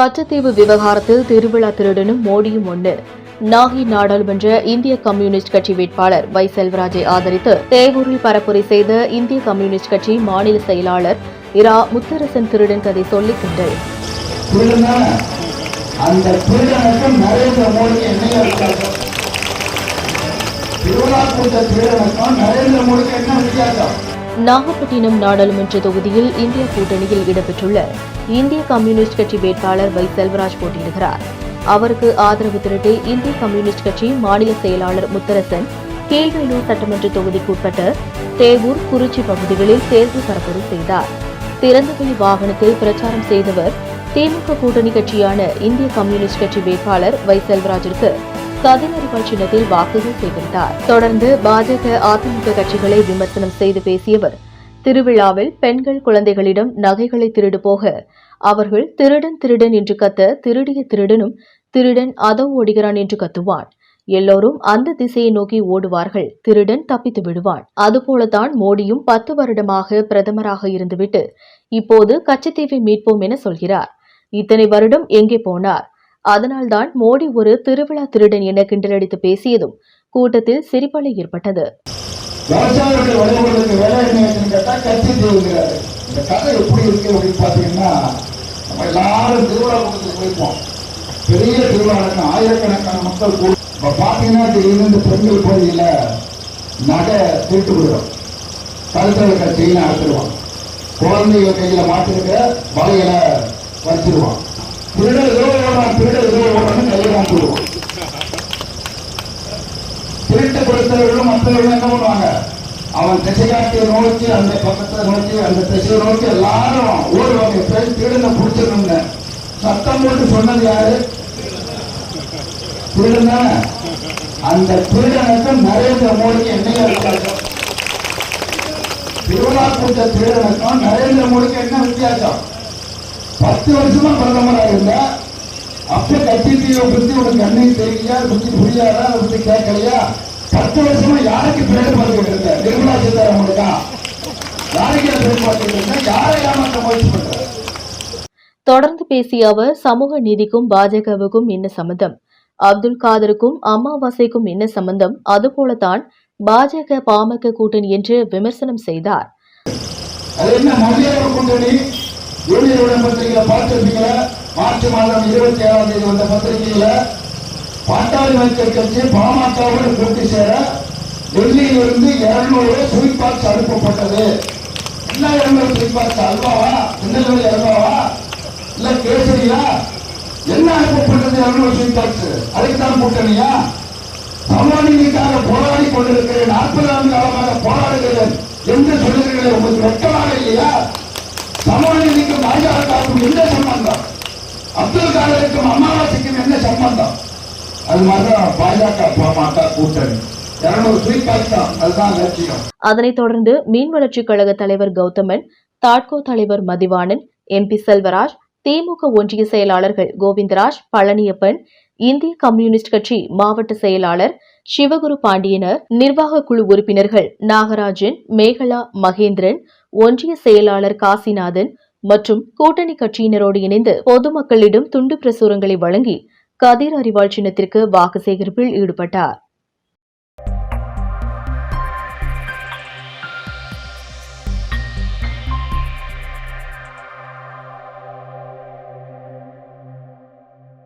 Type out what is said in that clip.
கச்சத்தீவு விவகாரத்தில் திருவிழா திருடனும் மோடியும் ஒன்று. நாகை நாடாளுமன்ற இந்திய கம்யூனிஸ்ட் கட்சி வேட்பாளர் வை செல்வராஜை ஆதரித்து தேவூரில் பரப்புரை செய்த இந்திய கம்யூனிஸ்ட் கட்சி மாநில செயலாளர் இரா முத்தரசன் திருடன் கதை சொல்லிக் கொண்டது. திருவிழா கூட்ட திருடனுக்கும் நரேந்திர மோடிக்கு என்ன வித்தியாசம்? நாகப்பட்டினம் நாடாளுமன்ற தொகுதியில் இந்திய கூட்டணியில் இடம்பெற்றுள்ள இந்திய கம்யூனிஸ்ட் கட்சி வேட்பாளர் வை செல்வராஜ் போட்டியிடுகிறார். அவருக்கு ஆதரவு திரட்டி இந்திய கம்யூனிஸ்ட் கட்சி மாநில செயலாளர் முத்தரசன் கீழ்வேலூர் சட்டமன்ற தொகுதிக்குட்பட்ட தேவூர் குறிச்சி பகுதிகளில் தேர்தல் பரப்புரை செய்தார். திறந்தவெளி வாகனத்தில் பிரச்சாரம் செய்தவர் திமுக கூட்டணி கட்சியான இந்திய கம்யூனிஸ்ட் கட்சி வேட்பாளர் வை செல்வராஜிற்கு கதிரறிவாள் சின்னத்தில் வாக்குகள் சேகரித்தார். தொடர்ந்து பாஜக அதிமுக கட்சிகளை விமர்சனம் செய்து பேசியவர் திருவிழாவில் பெண்கள் குழந்தைகளிடம் நகைகளை திருடு போக அவர்கள் திருடன் திருடன் என்று கத்த திருடிய திருடனும் திருடன் அதோ ஓடுகிறான் என்று கத்துவான். எல்லோரும் அந்த திசையை நோக்கி ஓடுவார்கள் திருடன் தப்பித்து விடுவான். அதுபோலத்தான் மோடியும் பத்து வருடமாக பிரதமராக இருந்துவிட்டு இப்போது கச்சத்தீவை மீட்போம் என சொல்கிறார். இத்தனை வருடம் எங்கே போனார்? அதனால்தான் மோடி ஒரு திருவிழா திருடன் என கிண்டலடித்து பேசியதும் கூட்டத்தில் சிரிப்பலை ஏற்பட்டது. பெரிய திருவிழா ஆயிரக்கணக்கான மக்கள் இந்த பெண்கள் நகை திருட்டு விடுறோம் கழுத்தில் செயினை குழந்தைகள் கையில மாட்டிருக்க வலையில வச்சிருவான் திருட ஏதோ ஓடுறான் திருட ஏதோ ஓடுறான்னு கையில வாங்கிடுவான் திருட்டு கொடுத்தவர்களும் மற்றவர்களும் என்ன பண்ணுவாங்க? அவன் திசை நோக்கி அந்த பக்கத்தை நோக்கி அந்த திசையை நோக்கி எல்லாரும் ஓடுவாங்க. எப்படியும் திருடனை பிடிச்சிடணும்னு. சத்தம் போட்டு சொன்னது யாரு? திருடன் தானே? அந்த திருடனுக்கும் நரேந்திர மோடிக்கு என்ன வித்தியாசம்? திருவிழா கூட்ட திருடனுக்கும் நரேந்திர மோடிக்கு என்ன வித்தியாசம்? பத்து வருஷமா பிரதமரா இருந்தா. அப்ப கட்சியை பத்தி உனக்கு அன்னைக்கு தெரியலையா பத்தி புரியாதா? அதை பத்தி கேட்கலையா? பத்து வருஷமா யாருக்கு பேர் பார்த்துக்கிட்டு இருந்த? நிர்மலா சீதாராமனுக்கா? யாருக்கு பேர் பார்த்துக்கிட்டு இருந்த? யாரை ஏமாற்ற முயற்சி பண்ற தொடர்ந்து பேசிய அவர் சமூக நீதிக்கும் பாஜகவுக்கும் என்ன சம்பந்தம்? அப்துல் காதருக்கும் அமாவாசைக்கும் என்ன சம்பந்தம்? அதுபோலதான் பாஜக பாமக கூட்டணி என்று விமர்சனம் செய்தார். அது பத்திரிகையில பார்த்திருப்பீங்களா மார்ச் மாதம் இருபத்தி ஏழாம் தேதி வந்த பத்திரிகையில பாட்டாளி மக்கள் கட்சி பாமகவுடன் கூட்டி சேர டெல்லியிலிருந்து இருநூறு ஸ்வீட் பாக்ஸ் அனுப்பப்பட்டது. என்ன இருநூறு ஸ்வீட் பாக்ஸ் அல்வாவா? திருநெல்வேலி அல்வாவா? இல்ல கேசரியா? என்ன அனுப்பப்பட்டது இருநூறு ஸ்வீட் பாக்ஸ் அதுக்கு கூட்டணியா? சமாளிக்காக போராடி கொண்டிருக்கிறேன். நாற்பது ஆண்டு காலமாக போராடுகிறேன். என்று சொல்லுகிறீர்கள் உங்களுக்கு வெட்கமாக இல்லையா? சமாளிக்கும் பாஜகவுக்கும் என்ன சம்பந்தம்? அப்துல் காலருக்கும் அமாவாசைக்கும் என்ன சம்பந்தம்? அது மாதிரிதான் பாஜக பாமக கூட்டணி. அதனைத் தொடர்ந்து மீன் வளர்ச்சிக் கழக தலைவர் கௌதமன் தாட்கோ தலைவர் மதிவாணன் எம்பி செல்வராஜ் திமுக ஒன்றிய செயலாளர்கள் கோவிந்தராஜ் பழனியப்பன் இந்திய கம்யூனிஸ்ட் கட்சி மாவட்ட செயலாளர் சிவகுரு பாண்டியனர் நிர்வாக குழு உறுப்பினர்கள் நாகராஜன் மேகலா மகேந்திரன் ஒன்றிய செயலாளர் காசிநாதன் மற்றும் கூட்டணி கட்சியினரோடு இணைந்து பொதுமக்களிடம் துண்டு பிரசுரங்களை வழங்கி கதிர் அறிவாள் சின்னத்திற்கு வாக்கு சேகரிப்பில் ஈடுபட்டார்.